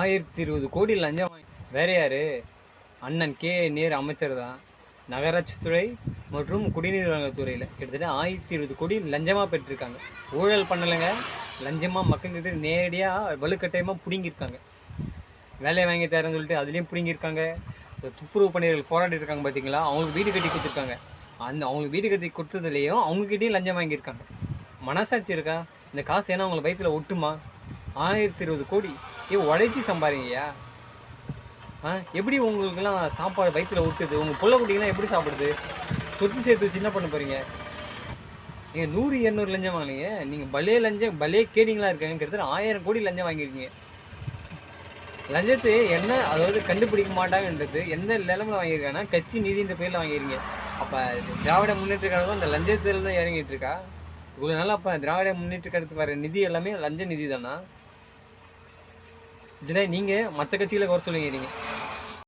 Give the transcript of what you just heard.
ஆயிரத்தி இருபது கோடி லஞ்சம் வாங்கி வேற யாரு? அண்ணன் கே. நேர் அமைச்சர் தான். நகராட்சித்துறை மற்றும் குடிநீர் வழங்கத்துறையில் கிட்டத்தட்ட ஆயிரத்தி இருபது கோடி லஞ்சமாக பெற்றிருக்காங்க. ஊழல் பண்ணலைங்க. லஞ்சமாக மக்கள்கிட்ட நேரடியாக வலுக்கட்டாயமாக பிடுங்கியிருக்காங்க. வேலையை வாங்கி தரேன்னு சொல்லிட்டு அதுலேயும் பிடுங்கியிருக்காங்க. துப்புரவு பணியர்கள் போராடிட்டு இருக்காங்க பார்த்தீங்களா அவங்களுக்கு வீடு கட்டி கொடுத்துருக்காங்க. அந்த அவங்களுக்கு வீடு கட்டி கொடுத்ததுலேயும் அவங்ககிட்டயும் லஞ்சம் வாங்கியிருக்காங்க. மனசாட்சி இருக்கா? இந்த காசு ஏன்னா அவங்களை வயிற்றில் ஒட்டுமா? ஆயிரத்தி இருபது கோடி ஏ உழைச்சி சம்பாதிங்கய்யா ஆ எப்படி உங்களுக்குலாம் சாப்பாடு வயிற்றில் ஒட்டுது? உங்கள் புள்ள குட்டிங்களாம் எப்படி சாப்பிடுது? சொத்து சேர்த்து வச்சு என்ன பண்ண போகிறீங்க நீங்கள் நூறு இரநூறு லஞ்சம் வாங்கினீங்க. நீங்கள் பலே லஞ்சம் பலே கேடிங்களா இருக்காங்க கிட்டத்தட்ட ஆயிரம் கோடி லஞ்சம் வாங்கியிருக்கீங்க. லஞ்சத்தை என்ன அதாவது கண்டுபிடிக்க மாட்டாங்கன்றது எந்த நிலமில் வாங்கியிருக்காங்கன்னா கட்சி நிதின்ற பேரில் வாங்கியிருக்கீங்க. அப்போ திராவிட முன்னேற்ற கழகம் அந்த லஞ்சத்தில் தான் இறங்கிட்டு இருக்கா? இவ்வளோ நாள் அப்போ திராவிட முன்னேற்ற கழகத்துக்கு வர நிதி எல்லாமே லஞ்ச நிதி தானா? இதில் நீங்கள் மற்ற கட்சிகளை குறை சொல்லுங்கிறீங்க